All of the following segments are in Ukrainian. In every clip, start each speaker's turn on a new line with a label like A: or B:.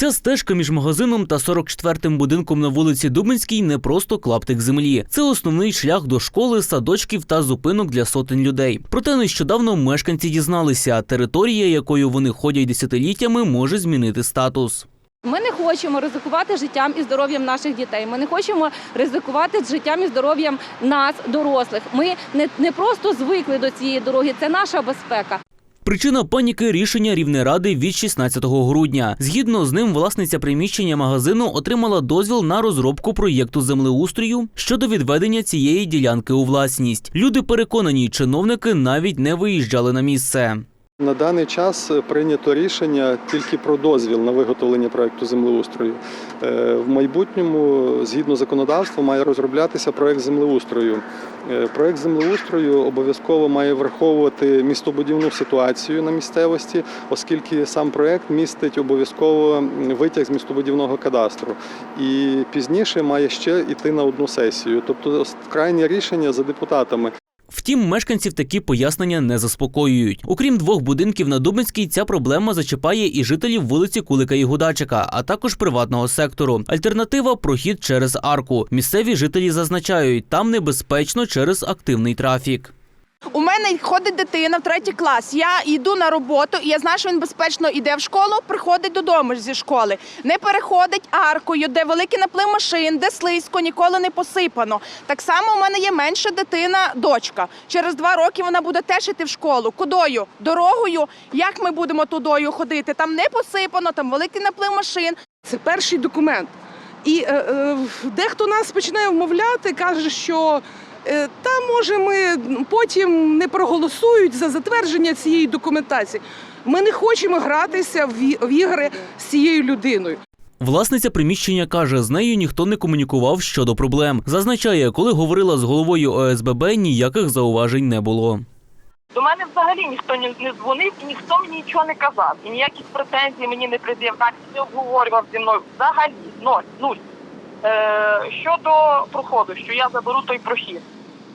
A: Ця стежка між магазином та 44-м будинком на вулиці Дубинській не просто клаптик землі. Це основний шлях до школи, садочків та зупинок для сотень людей. Проте нещодавно мешканці дізналися, територія, якою вони ходять десятиліттями, може змінити статус.
B: Ми не хочемо ризикувати життям і здоров'ям наших дітей. Ми не хочемо ризикувати життям і здоров'ям нас, дорослих. Ми не, не просто звикли до цієї дороги, це наша безпека.
A: Причина паніки рішення Рівнеради від 16 грудня. Згідно з ним, власниця приміщення магазину отримала дозвіл на розробку проєкту землеустрою щодо відведення цієї ділянки у власність. Люди переконані, чиновники навіть не виїжджали на місце.
C: На даний час е, прийнято рішення тільки про дозвіл на виготовлення проекту землеустрою. Е, В майбутньому, згідно законодавства, має розроблятися проект землеустрою. Е, Проект землеустрою обов'язково має враховувати містобудівну ситуацію на місцевості, оскільки сам проект містить обов'язково витяг з містобудівного кадастру. І пізніше має ще йти на одну сесію. Тобто крайнє рішення за депутатами.
A: Втім, мешканців такі пояснення не заспокоюють. Окрім двох будинків на Дубинській, ця проблема зачіпає і жителів вулиці Кулика і Гудачика, а також приватного сектору. Альтернатива прохід через арку. Місцеві жителі зазначають, там небезпечно через активний трафік.
D: У мене ходить дитина в третій клас. Я йду на роботу, і я знаю, що він безпечно йде в школу, приходить додому зі школи. Не переходить аркою, де великий наплив машин, де слизько, ніколи не посипано. Так само у мене є менша дитина, дочка. Через два роки вона буде теж йти в школу. Кудою? Дорогою. Як ми будемо тудою ходити? Там не посипано, там великий наплив машин.
E: Це перший документ. І е, е, дехто нас починає вмовляти, каже, що та може ми потім не проголосують за затвердження цієї документації. Ми не хочемо гратися в, ігри з цією людиною.
A: Власниця приміщення каже, з нею ніхто не комунікував щодо проблем. Зазначає, коли говорила з головою ОСББ, ніяких зауважень не було.
F: До мене взагалі ніхто не, не дзвонив і ніхто мені нічого не казав. І ніяких претензій мені не пред'являв, не обговорював зі мною. Взагалі, ноль, нуль. Е, щодо проходу, що я заберу той прохід.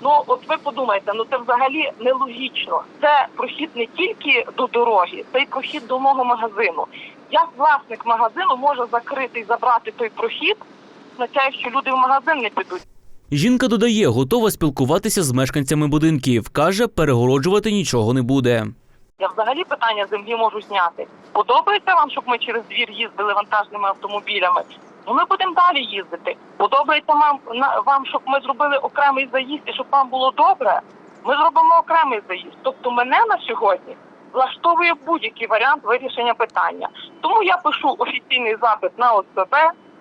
F: Ну, от ви подумайте, ну це взагалі нелогічно. Це прохід не тільки до дороги, це й прохід до мого магазину. Як власник магазину може закрити і забрати той прохід, означає, що люди в магазин не підуть.
A: Жінка додає, готова спілкуватися з мешканцями будинків. Каже, перегороджувати нічого не буде.
F: Я взагалі питання землі можу зняти. Подобається вам, щоб ми через двір їздили вантажними автомобілями? Ну ми будемо далі їздити. Подобається вам, вам, щоб ми зробили окремий заїзд і щоб вам було добре? Ми зробимо окремий заїзд. Тобто мене на сьогодні влаштовує будь-який варіант вирішення питання. Тому я пишу офіційний запит на ОСБ,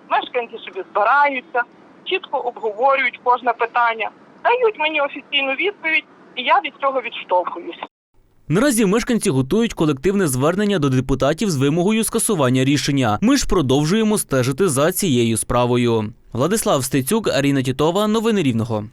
F: мешканці собі збираються, чітко обговорюють кожне питання, дають мені офіційну відповідь, і я від цього відштовхуюсь.
A: Наразі мешканці готують колективне звернення до депутатів з вимогою скасування рішення. Ми ж продовжуємо стежити за цією справою. Владислав Стецюк, Аріна Тітова. Новини Рівного.